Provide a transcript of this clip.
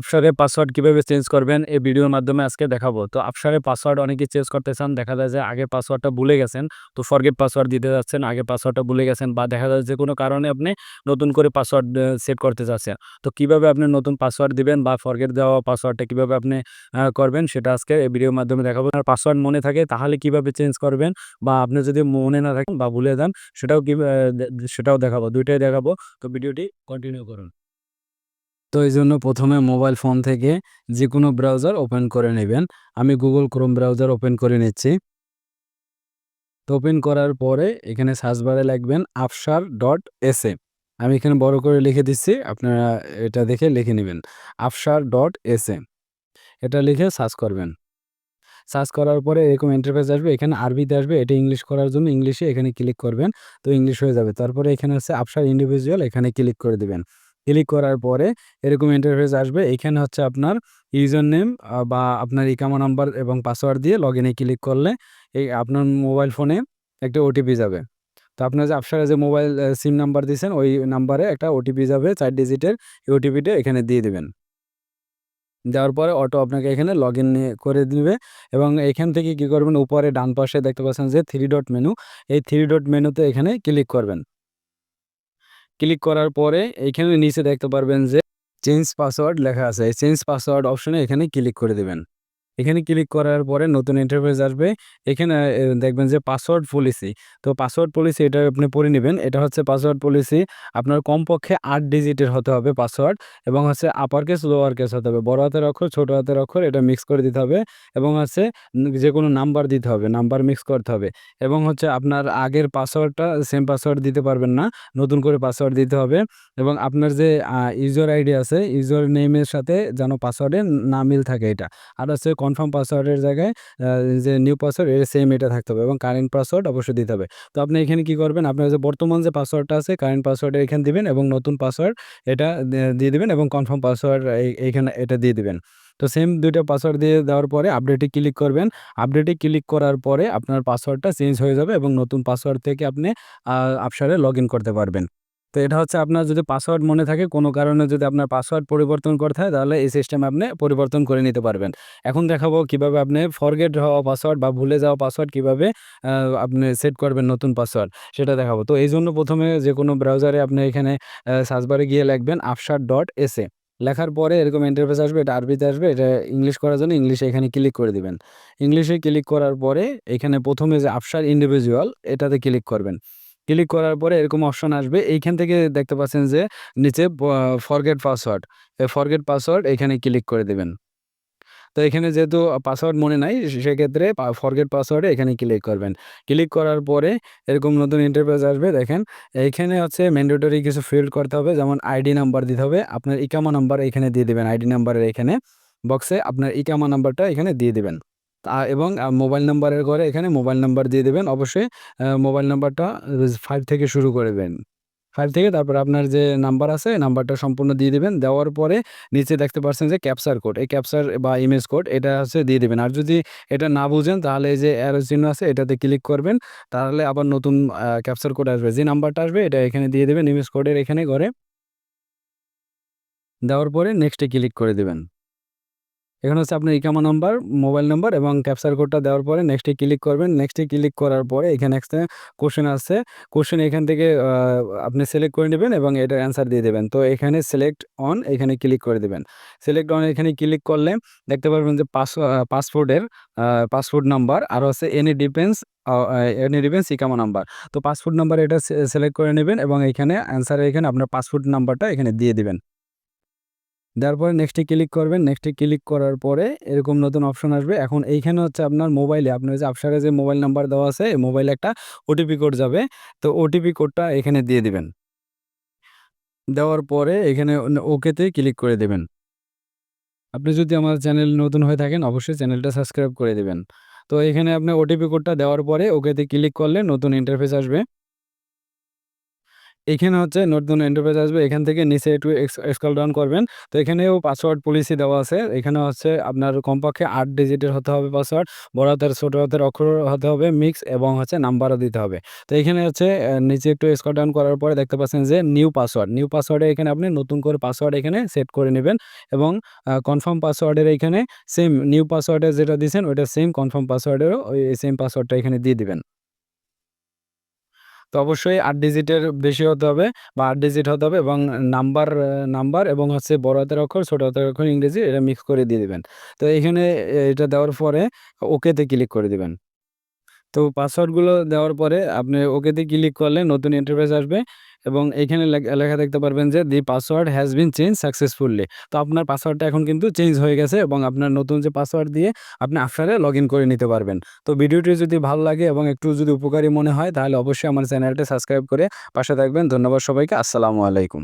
আফসারের password কীভাবে change করবেন এই ভিডিওর মাধ্যমে আজকে দেখাবো। তো আপসারের পাসওয়ার্ড অনেকেই চেঞ্জ করতে চান, দেখা যায় যে আগের পাসওয়ার্ডটা ভুলে গেছেন, তো ফরগেট পাসওয়ার্ড দিতে যাচ্ছেন আগে পাসওয়ার্ডটা ভুলে গেছেন বা দেখা যায় যে কোনো কারণে আপনি নতুন করে পাসওয়ার্ড সেট করতে চাচ্ছেন তো কীভাবে আপনি নতুন পাসওয়ার্ড দিবেন বা ফরগেট দেওয়া পাসওয়ার্ডটা কীভাবে আপনি করবেন সেটা আজকে এই ভিডিওর মাধ্যমে দেখাবো। আর পাসওয়ার্ড মনে থাকে তাহলে কীভাবে চেঞ্জ করবেন বা আপনি যদি মনে না থাকেন বা ভুলে যান, সেটাও কি সেটাও দেখাবো, দুইটাই দেখাবো। তো ভিডিওটি কন্টিনিউ করুন। তো এই জন্য প্রথমে মোবাইল ফোন থেকে যে কোনো ব্রাউজার ওপেন করে নেবেন। আমি গুগল ক্রোম ব্রাউজার ওপেন করে নিচ্ছি। তো ওপেন করার পরে এখানে সার্চ বারে লিখবেন আফসার ডট এস এ আমি এখানে বড় করে লিখে দিচ্ছি, আপনারা এটা দেখে লিখে নেবেন আফসার ডট এস এ এটা লিখে সার্চ করবেন। সার্চ করার পরে এরকম ইন্টারফেস আসবে, এখানে আরবিতে আসবে, এটা ইংলিশ করার জন্য ইংলিশে এখানে ক্লিক করবেন, তো ইংলিশ হয়ে যাবে। তারপরে এখানে হচ্ছে আফসার ইন্ডিভিজুয়াল এখানে ক্লিক করে দিবেন। ক্লিক করার পরে এরকম ইন্টারফেস আসবে। এখানে হচ্ছে আপনার ইউজার নেম বা আপনার ইকামা নাম্বার এবং পাসওয়ার্ড দিয়ে লগ ইনে ক্লিক করলে এই আপনার মোবাইল ফোনে একটা ওটিপি যাবে। তো আপনার যে আপনারা যে মোবাইল সিম নাম্বার দিয়েছেন ওই নাম্বারে একটা ওটিপি যাবে, চার ডিজিটের এই ওটিপিটা এখানে দিয়ে দেবেন। দেওয়ার পরে অটো আপনাকে এখানে লগ ইন করে দিবে এবং এখান থেকে কি করবেন, উপরে ডান পাশে দেখতে পাচ্ছেন যে থ্রি ডট মেনু এই থ্রি ডট মেনুতে এখানে ক্লিক করবেন। ক্লিক করার পরে এখানে নিচে দেখতে পারবেন যে চেঞ্জ পাসওয়ার্ড লেখা আছে। এই চেঞ্জ পাসওয়ার্ড অপশনে এখানে ক্লিক করে দেবেন। এখানে ক্লিক করার পরে নতুন ইন্টারফেস আসবে। এখানে দেখবেন যে পাসওয়ার্ড পলিসি তো পাসওয়ার্ড পলিসি এটা আপনি পড়ে নেবেন। এটা হচ্ছে পাসওয়ার্ড পলিসি আপনার কমপক্ষে আট ডিজিটের হতে হবে পাসওয়ার্ড এবং হচ্ছে আপার কেস লোয়ার কেস হতে হবে। বড় হাতের অক্ষর, ছোটো হাতের অক্ষর এটা মিক্স করে দিতে হবে এবং হচ্ছে যে কোনো নাম্বার দিতে হবে নাম্বার মিক্স করতে হবে এবং হচ্ছে আপনার আগের পাসওয়ার্ডটা সেম পাসওয়ার্ড দিতে পারবেন না। নতুন করে পাসওয়ার্ড দিতে হবে এবং আপনার যে ইউজার আইডি আছে ইউজার নেমের সাথে যেন পাসওয়ার্ডে না মিল থাকে এটা। আর হচ্ছে কনফার্ম পাসওয়ার্ডের জায়গায় যে নিউ পাসওয়ার্ড এর সেম এটা থাকতে হবে এবং কারেন্ট পাসওয়ার্ড অবশ্যই দিতে হবে। তো আপনি এখানে কি করবেন? আপনার যে বর্তমান যে পাসওয়ার্ডটা আছে কারেন্ট পাসওয়ার্ড এখানে দিবেন এবং নতুন পাসওয়ার্ড এটা দিয়ে দিবেন এবং কনফার্ম পাসওয়ার্ড এইখানে এটা দিয়ে দিবেন। তো সেম দুইটা পাসওয়ার্ড দিয়ে দেওয়ার পরে আপডেটে ক্লিক করবেন। আপডেটে ক্লিক করার পরে আপনার পাসওয়ার্ডটা চেঞ্জ হয়ে যাবে এবং নতুন পাসওয়ার্ড থেকে আপনি আপসারে লগ করতে পারবেন। তো এটা হচ্ছে আপনার যদি পাসওয়ার্ড মনে থাকে, কোনো কারণে যদি আপনার পাসওয়ার্ড পরিবর্তন করতে হয় তাহলে এই সিস্টেমে আপনি পরিবর্তন করে নিতে পারবেন। এখন দেখাবো কীভাবে আপনি ফরগেট হওয়া পাসওয়ার্ড বা ভুলে যাওয়া পাসওয়ার্ড কীভাবে আপনি সেট করবেন নতুন পাসওয়ার্ড সেটা দেখাবো। তো এই জন্য প্রথমে যে কোনো ব্রাউজারে আপনি এখানে সার্চবারে গিয়ে লিখবেন আফসার ডট এসে লেখার পরে এরকম ইন্টারফেস আসবে, এটা আরবিতে আসবে, এটা ইংলিশ করার জন্য ইংলিশে এখানে ক্লিক করে দিবেন। ইংলিশে ক্লিক করার পরে এখানে প্রথমে যে আফসার ইন্ডিভিজুয়াল এটাতে ক্লিক করবেন। ক্লিক করার পরে এরকম অপশন আসবে। এইখান থেকে দেখতে পাচ্ছেন যে নিচে ফরগেট পাসওয়ার্ড এই ফরগেট পাসওয়ার্ড এখানে ক্লিক করে দেবেন। তো এখানে যেহেতু পাসওয়ার্ড মনে নাই সেক্ষেত্রে ফরগেট পাসওয়ার্ডে এখানে ক্লিক করবেন। ক্লিক করার পরে এরকম নতুন ইন্টারফেস আসবে, দেখেন। এইখানে হচ্ছে ম্যান্ডেটরি কিছু ফিল্ড করতে হবে, যেমন আইডি নাম্বার দিতে হবে। আপনার ইকামা নাম্বার এখানে দিয়ে দিবেন আইডি নাম্বারের এখানে। বক্সে আপনার ইকামা নাম্বারটা এখানে দিয়ে দিবেন। এবং মোবাইল নাম্বারের ঘরে এখানে মোবাইল নাম্বার দিয়ে দেবেন। অবশ্যই মোবাইল নাম্বারটা ফাইভ থেকে শুরু করবেন ফাইভ থেকে তারপর আপনার যে নাম্বার আছে, নাম্বারটা সম্পূর্ণ দিয়ে দেবেন। দেওয়ার পরে নিচে দেখতে পাচ্ছেন যে ক্যাপচার কোড। এই ক্যাপচার বা ইমেজ কোড এটা হচ্ছে দিয়ে দেবেন। আর যদি এটা না বুঝেন, তাহলে এই যে অ্যারো চিহ্ন আছে, এটাতে ক্লিক করবেন। তাহলে আবার নতুন ক্যাপচার কোড আসবে। যে নাম্বারটা আসবে, এটা এখানে দিয়ে দেবেন, ইমেজ কোডের এখানে ঘরে। দেওয়ার পরে নেক্সটে ক্লিক করে দেবেন। এখানে হচ্ছে আপনার ইকামা নাম্বার, মোবাইল নাম্বার এবং ক্যাপচার কোডটা দেওয়ার পরে নেক্সটে ক্লিক করবেন। নেক্সটে ক্লিক করার পরে এখানে একটা কোশ্চেন আছে কোশ্চেন এখান থেকে আপনি সিলেক্ট করে নেবেন এবং এটার অ্যান্সার দিয়ে দেবেন। তো এখানে সিলেক্ট অন এখানে ক্লিক করে দেবেন। সিলেক্ট অন এখানে ক্লিক করলে দেখতে পারবেন যে পাস পাসপোর্টের পাসপোর্ট নাম্বার আর হচ্ছে এনি ডিপেন্স এনি ডিপেন্স ইকামা নাম্বার। তো পাসপোর্ট নাম্বার এটা সিলেক্ট করে নেবেন এবং এখানে অ্যান্সার এখানে আপনার পাসপোর্ট নাম্বারটা এখানে দিয়ে দিবেন। দেওয়ার পরে নেক্সটে ক্লিক করবেন। নেক্সটে ক্লিক করার পরে এরকম নতুন অপশন আসবে। এখন এইখানে হচ্ছে আপনার মোবাইলে আপনার যে আপসারে যে মোবাইল নাম্বার দেওয়া আছে মোবাইলে একটা ওটিপি কোড যাবে। তো ওটিপি কোডটা এখানে দিয়ে দিবেন। দেওয়ার পরে এখানে ওকেতে ক্লিক করে দেবেন। আপনি যদি আমার চ্যানেল নতুন হয়ে থাকেন, অবশ্যই চ্যানেলটা সাবস্ক্রাইব করে দেবেন। তো এখানে আপনি ওটিপি কোডটা দেওয়ার পরে ওকেতে ক্লিক করলে নতুন ইন্টারফেস আসবে। এখানে হচ্ছে নতুন এন্টারপ্রাইজ আসবে। এখান থেকে নিচে একটু স্কল ডাউন করবেন। তো এখানেও পাসওয়ার্ড পলিসি দেওয়া আছে। এখানে হচ্ছে আপনার কমপক্ষে আট ডিজিটের হতে হবে পাসওয়ার্ড বড় হাতের ছোট হাতের অক্ষর হতে হবে মিক্স এবং হচ্ছে নাম্বারও দিতে হবে। তো এখানে হচ্ছে নিচে একটু স্কল ডাউন করার পরে দেখতে পাচ্ছেন যে নিউ পাসওয়ার্ড নিউ পাসওয়ার্ডে এখানে আপনি নতুন করে পাসওয়ার্ড এখানে সেট করে নেবেন এবং কনফার্ম পাসওয়ার্ডের এখানে সেম নিউ পাসওয়ার্ডে যেটা দিয়েছেন, ওইটা সেম কনফার্ম পাসওয়ার্ডেরও ওই সেম পাসওয়ার্ডটা এখানে দিয়ে দিবেন। তো অবশ্যই আট ডিজিটের বেশি হতে হবে বা আট ডিজিট হতে হবে এবং নাম্বার নাম্বার এবং হচ্ছে বড় হাতের অক্ষর, ছোট হাতের অক্ষর ইংরেজি এটা মিক্স করে দিয়ে দেবেন। তো এখানে এটা দেওয়ার পরে ওকেতে ক্লিক করে দিবেন। তো পাসওয়ার্ডগুলো দেওয়ার পরে আপনি ওকেতে ক্লিক করলে নতুন ইন্টারফেস আসবে এবং এখানে লেখ- দেখতে পারবেন যে the password has been change successfully তো আপনার পাসওয়ার্ডটা এখন কিন্তু চেঞ্জ হয়ে গেছে এবং আপনার নতুন যে পাসওয়ার্ড দিয়ে আপনি আফটারে লগ করে নিতে পারবেন। তো ভিডিওটি যদি ভালো লাগে এবং একটু যদি উপকারী মনে হয় তাহলে অবশ্যই আমার চ্যানেলটা সাবস্ক্রাইব করে পাশে থাকবেন। ধন্যবাদ সবাইকে। আসসালামু আলাইকুম।